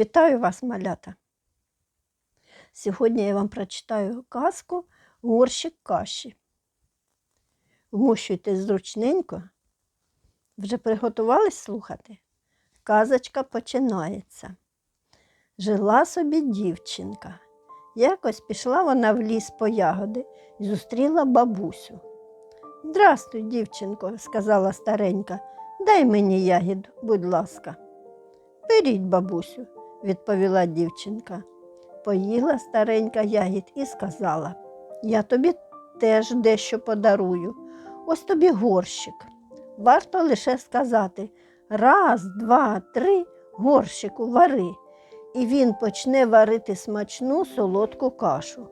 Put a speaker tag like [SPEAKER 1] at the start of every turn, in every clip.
[SPEAKER 1] Вітаю вас, малята! Сьогодні я вам прочитаю казку Горщик каші. Вмощуйтесь зручненько. Вже приготувались слухати? Казочка починається. Жила собі дівчинка. Якось пішла вона в ліс по ягоди і зустріла бабусю. Здрастуй, дівчинко, сказала старенька, дай мені ягід, будь ласка. Беріть, бабусю, відповіла дівчинка. Поїла старенька ягід і сказала, я тобі теж дещо подарую. Ось тобі горщик. Варто лише сказати раз, два, три, горщику вари, і він почне варити смачну солодку кашу.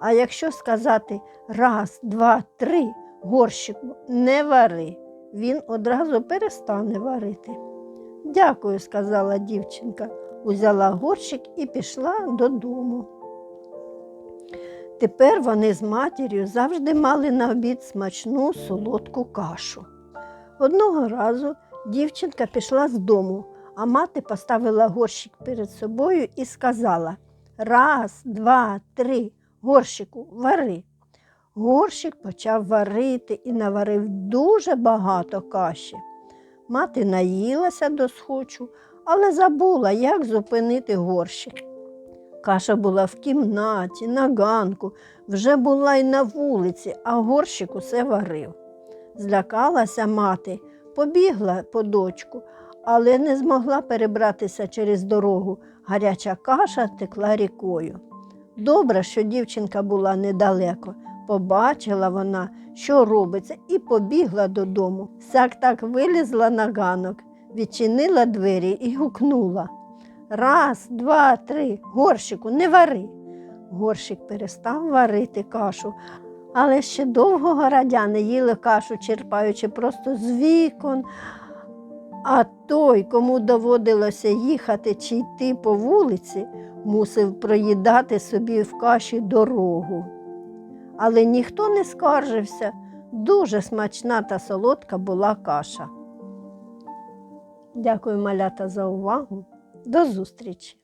[SPEAKER 1] А якщо сказати раз, два, три, горщику не вари, він одразу перестане варити. Дякую, сказала дівчинка, узяла горщик і пішла додому. Тепер вони з матір'ю завжди мали на обід смачну солодку кашу. Одного разу дівчинка пішла з дому, а мати поставила горщик перед собою і сказала Раз, два, три, горщику, вари. Горщик почав варити і наварив дуже багато каші. Мати наїлася до схочу, але забула, як зупинити горщик. Каша була в кімнаті, на ганку, вже була й на вулиці, а горщик усе варив. Злякалася мати, побігла по дочку, але не змогла перебратися через дорогу. Гаряча каша текла рікою. Добре, що дівчинка була недалеко. Побачила вона, що робиться, і побігла додому. Сяк так вилізла на ганок, відчинила двері і гукнула. Раз, два, три, горщику, не вари. Горщик перестав варити кашу, але ще довго городяни їли кашу, черпаючи просто з вікон. А той, кому доводилося їхати чи йти по вулиці, мусив проїдати собі в каші дорогу. Але ніхто не скаржився, дуже смачна та солодка була каша. Дякую, малята, за увагу. До зустрічі!